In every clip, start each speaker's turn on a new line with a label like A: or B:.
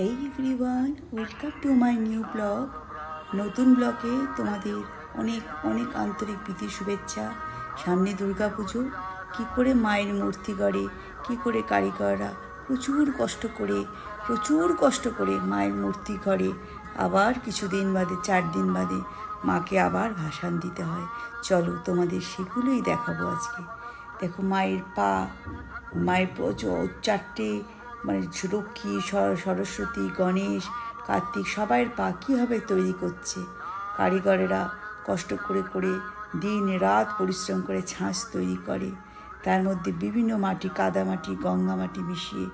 A: Hey everyone welcome to my new blog নতুন ব্লগে তোমাদের অনেক অনেক আন্তরিক প্রীতি, শুভেচ্ছা। সামনে দুর্গা পুজো কী করে মায়ের মূর্তি গড়ে, কী করে কারিগররা প্রচুর কষ্ট করে, প্রচুর কষ্ট করে মায়ের মূর্তি গড়ে, আবার কিছুদিন বাদে, চার দিন বাদে মাকে আবার ভাসান দিতে হয়। চলো তোমাদের সেগুলোই দেখাবো আজকে। দেখো মায়ের পা, মায়ের চারটে মানে লক্ষ্মী সর- সরস্বতী গণেশ কার্তিক সবাইয়ের পা কীভাবে তৈরি করছে? কারিগরেরা কষ্ট করে করে দিন রাত পরিশ্রম করে ছাঁচ তৈরি করে। তার মধ্যে বিভিন্ন মাটি কাদা মাটি গঙ্গা মাটি মিশিয়ে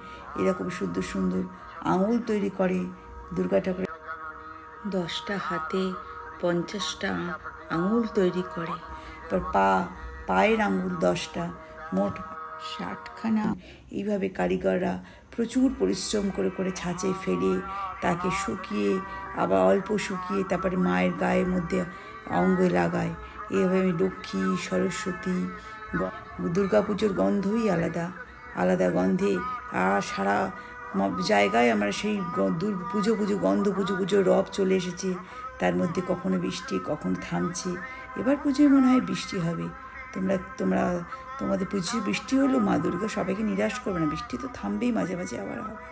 A: এরকম সুন্দর সুন্দর আঙুল তৈরি করে দুর্গা ঠাকুরের। দশটা হাতে পঞ্চাশটা আঙুল তৈরি করে। তারপর পা পায়ের আঙুল দশটা মোট ষাটখানা। এইভাবে কারিগররা প্রচুর পরিশ্রম করে করে ছাঁচে ফেলে তাকে শুকিয়ে, আবার অল্প শুকিয়ে তারপরে মায়ের গায়ের মধ্যে অঙ্গে লাগায়। এইভাবে লক্ষ্মী, সরস্বতী দুর্গা পুজোর গন্ধই আলাদা আলাদা গন্ধে। আর সারা জায়গায় আমরা সেই দুর পুজো পুজো গন্ধ পুজো পুজো রব চলে এসেছে। তার মধ্যে কখনো বৃষ্টি, কখনো থামছে। এবার পুজোয় মনে হয় বৃষ্টি হবে। তোমরা তোমরা, তোমাদের পুজোয় বৃষ্টি হলো, মা দুর্গা সবাইকে নিরাশ করবে না। বৃষ্টি তো থামবেই মাঝে মাঝে আবার হবে।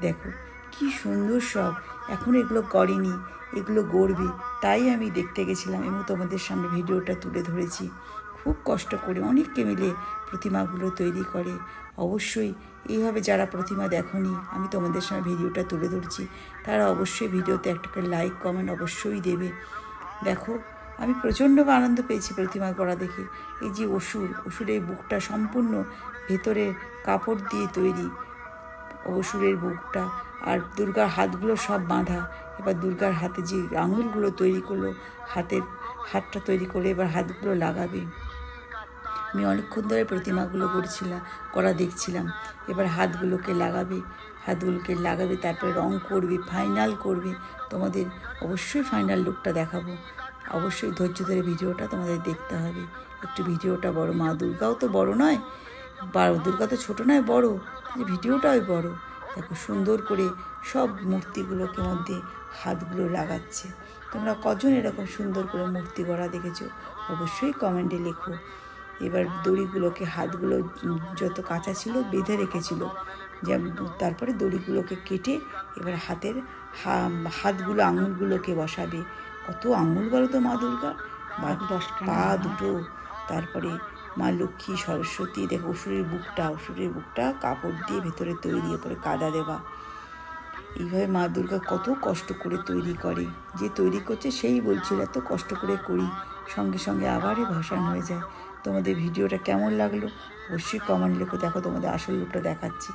A: দেখো, কি সুন্দর সব। এখন এগুলো করেনি, এগুলো গড়বে। তাই আমি দেখতে গেছিলাম এবং তোমাদের সামনে ভিডিওটা তুলে ধরেছি। খুব কষ্ট করে অনেককে মিলে প্রতিমাগুলো তৈরি করে। অবশ্যই এইভাবে যারা প্রতিমা দেখনি, আমি তোমাদের সামনে ভিডিওটা তুলে ধরছি। তারা অবশ্যই ভিডিওতে একটা করে লাইক কমেন্ট অবশ্যই দেবে। দেখো আমি প্রচণ্ড আনন্দ পেয়েছি প্রতিমা করা দেখে। এই যে অসুর, অসুরের বুকটা সম্পূর্ণ ভেতরে কাপড় দিয়ে তৈরি। অসুরের বুকটা আর দুর্গার হাতগুলো সব বাঁধা। এবার দুর্গার হাতে যে আঙুলগুলো তৈরি করল, হাতের হাতটা তৈরি করে এবার হাতগুলো লাগাবে। আমি অনেকক্ষণ ধরে প্রতিমাগুলো করছিলাম করা দেখছিলাম। এবার হাতগুলোকে লাগাবে হাতগুলোকে লাগাবে, তারপরে রং করবে ফাইনাল করবে। তোমাদের অবশ্যই ফাইনাল লুকটা দেখাবো। অবশ্যই ধৈর্য ধরে ভিডিওটা তোমাদের দেখতে হবে। একটু ভিডিওটা বড়। মা দুর্গাও তো বড় নয়। বা- দুর্গা তো ছোটো নয়, বড়। ভিডিওটাই বড়। দেখো সুন্দর করে সব মূর্তিগুলোকে মধ্যে হাতগুলো লাগাচ্ছে। তোমরা কজন এরকম সুন্দর করে মূর্তি গড়া দেখেছ? অবশ্যই কমেন্টে লেখো। এবার দড়িগুলোকে হাতগুলো যত কাঁচা ছিল বেঁধে রেখেছিল। তারপরে দড়িগুলোকে কেটে এবার হাতের হাতগুলো, আঙুলগুলোকে বসাবে। কত আঙুল বলো তো মা দুর্গা? পা দুটো। তারপরে মা লক্ষ্মী সরস্বতী দেখো অসুরের বুকটা অসুরের বুকটা কাপড় দিয়ে ভেতরে তৈরি এরপরে কাদা দেওয়া। এইভাবে মা দুর্গা কত কষ্ট করে তৈরি করে। যে তৈরি করছে সেই বলছিল এত কষ্ট করে করি। সঙ্গে সঙ্গে আবারই ভাসান হয়ে যায়। তোমাদের ভিডিওটা কেমন লাগল? অবশ্যই কমেন্ট লেখো। দেখো তোমাদের আসল রূপটা দেখাচ্ছি।